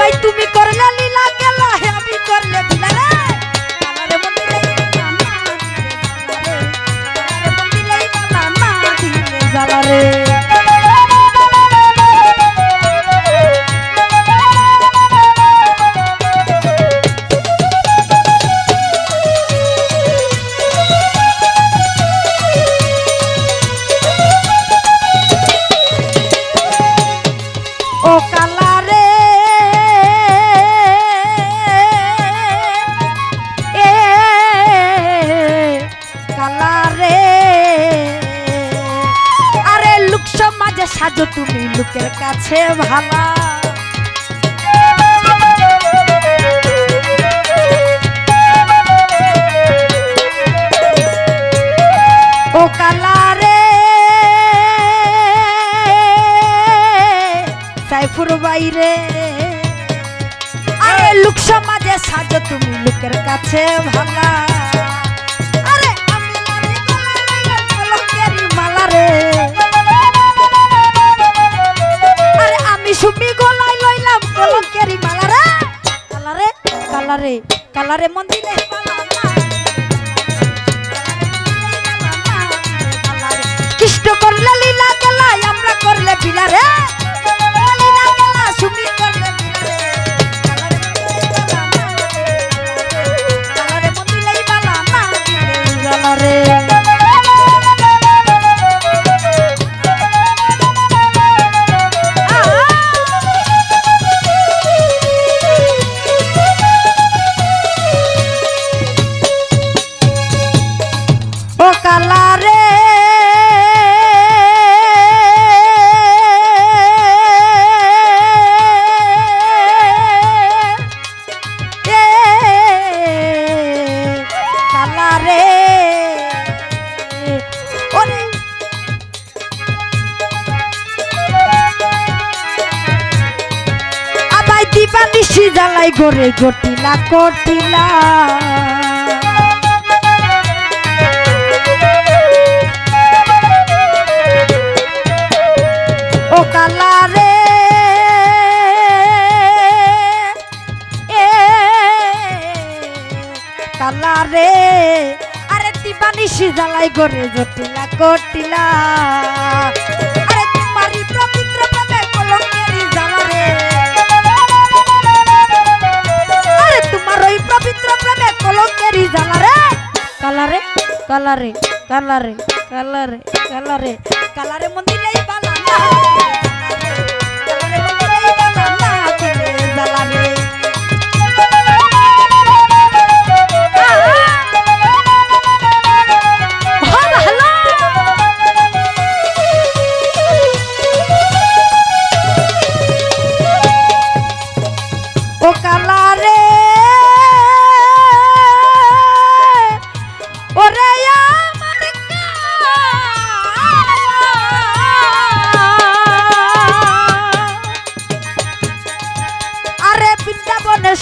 ভাই তুমি করলে লীলা খেলা আমি করলে দিলে রে। কালা রে। মন সাজো, তুমি লোকের কাছে ভালা। ও কালা রে সাইফুর বাইরে। আরে, লোক সমাজে সাজো, তুমি লোকের কাছে ভালা। কালারে মন্দিরে কৃষ্ণ করলে লীলা গেলা আমরা করলে বিলারে। লীলা গেলা সুমি করলে নিশি জ্বালাই গড়ে জটিলা কটিলা ও কালা রে, এ কালা রে, আরে দিবানি সিজালাই গরে জটিলা কটিলা কালারে কালারে কালারে কালারে কালারে কালারে মন্দিরে বালা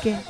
taking.